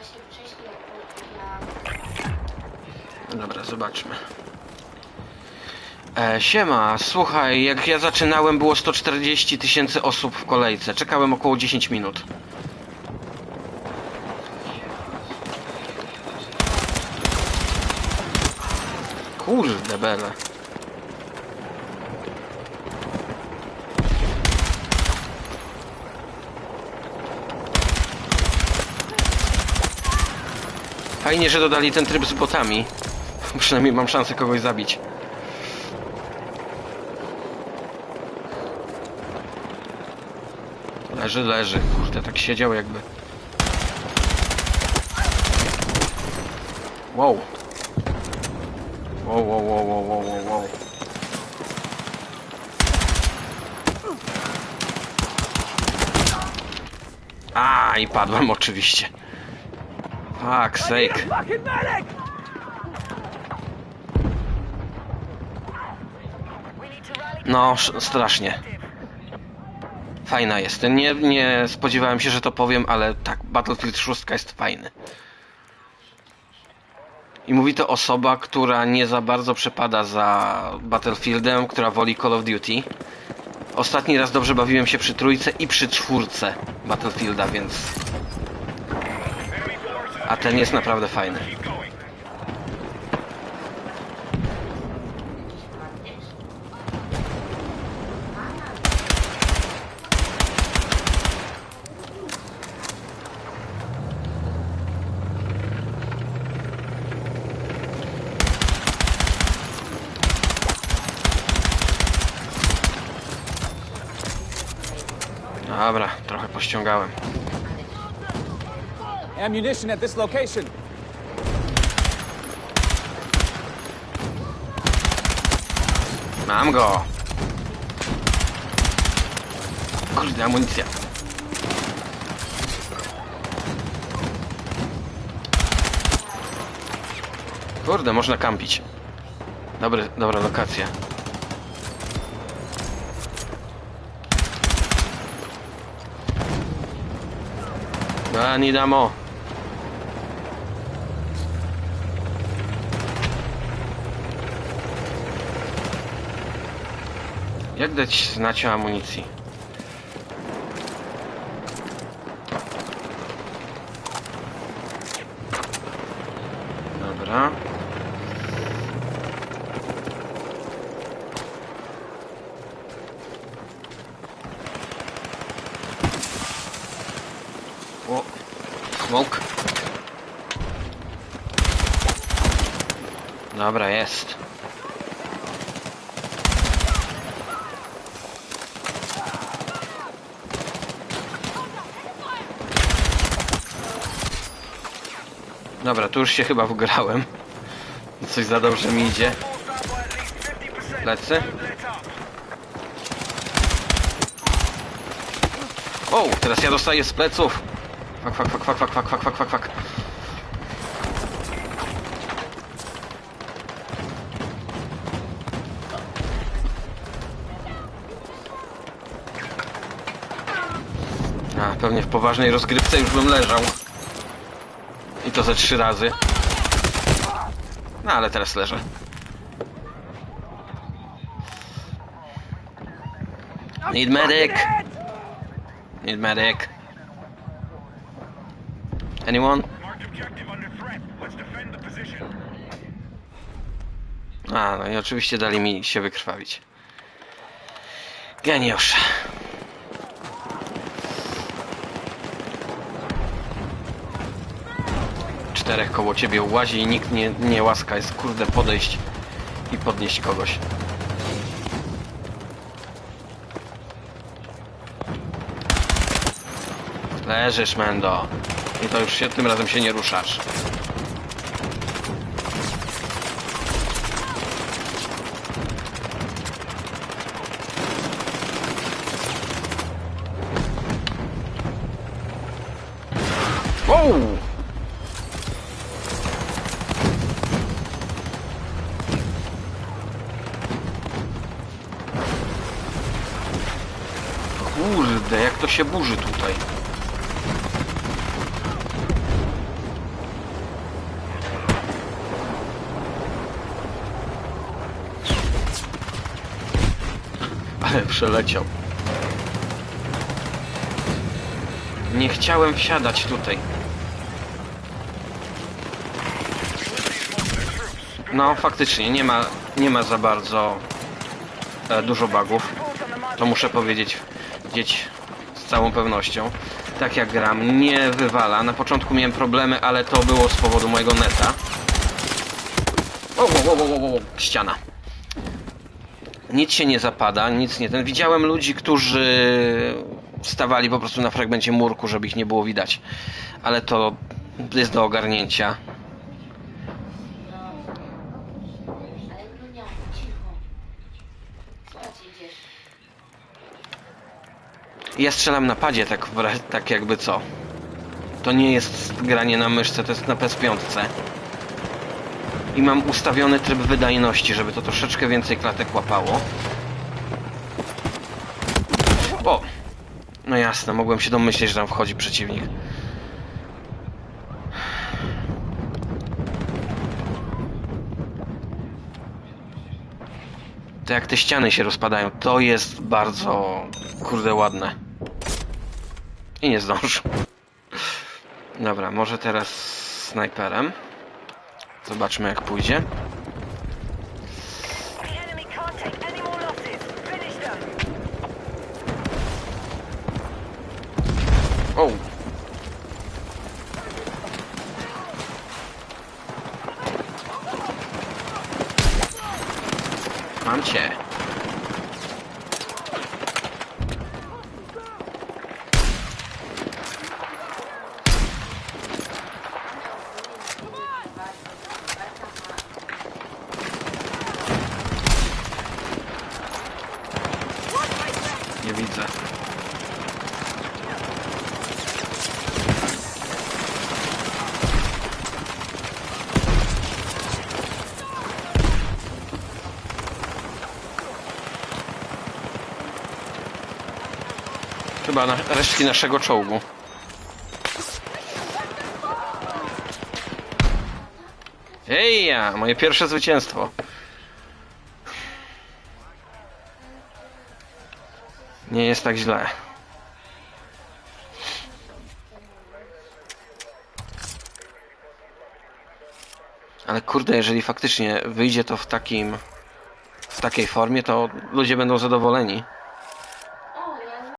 właśnie wcześniej, ja... Dobra, zobaczmy. E, siema, słuchaj, jak ja zaczynałem było 140 tysięcy osób w kolejce. Czekałem około 10 minut. Kurde bele. Fajnie, że dodali ten tryb z botami. Przynajmniej mam szansę kogoś zabić. Leży, leży. Kurde, tak siedział jakby. Wow. Wow, wow, wow, wow, wow, wow, wow. A, i padłem oczywiście. Fuck sake. No, sz- strasznie. Fajna jest. Nie, nie spodziewałem się, że to powiem, ale tak, Battlefield 6 jest fajny. I mówi to osoba, która nie za bardzo przepada za Battlefieldem, która woli Call of Duty. Ostatni raz dobrze bawiłem się przy trójce i przy czwórce Battlefielda, więc... A ten jest naprawdę fajny. Dobra, trochę pościągałem. Ammunition at this location. Mam go! Kurde, amunicja. Kurde, można kampić. Dobry, dobra lokacja. A, nie damo. Jak dać znać o amunicji? Dobra. O, smoke. Dobra, jest. Dobra, tu już się chyba wgrałem. Coś za dobrze mi idzie. Lecę. O, teraz ja dostaję z pleców. Fak, fak, fak, fak, fak, fak, fak, fak, fak, fak. A, pewnie w poważnej rozgrywce już bym leżał. I to ze trzy razy. No ale teraz leżę. Need medic. Need medic. Anyone? A, no i oczywiście dali mi się wykrwawić. Geniusz. Czterech koło ciebie łazi i nikt nie, nie łaska jest kurde podejść i podnieść kogoś. Leżysz, Mendo. I to już się tym razem się nie ruszasz. Wow! jak to się burzy tutaj. Ale przeleciał. Nie chciałem wsiadać tutaj. No faktycznie, nie ma, nie ma za bardzo e, dużo bugów. To muszę powiedzieć. Dzieć całą pewnością. Tak jak gram, nie wywala. Na początku miałem problemy, ale to było z powodu mojego neta. O, o, o, o, o, o, ściana. Nic się nie zapada, nic nie ten. Widziałem ludzi, którzy stawali po prostu na fragmencie murku, żeby ich nie było widać. Ale to jest do ogarnięcia. Ja strzelam na padzie, tak, tak jakby co. To nie jest granie na myszce, to jest na PS5. I mam ustawiony tryb wydajności, żeby to troszeczkę więcej klatek łapało. O! No jasne, mogłem się domyśleć, że tam wchodzi przeciwnik. To jak te ściany się rozpadają, to jest bardzo, kurde, ładne. I nie zdążył. Dobra, może teraz snajperem. Zobaczmy jak pójdzie. Enemy can't take Chyba na resztki naszego czołgu. Heja! Moje pierwsze zwycięstwo. Nie jest tak źle. Ale kurde, jeżeli faktycznie wyjdzie to w takim w takiej formie, to ludzie będą zadowoleni.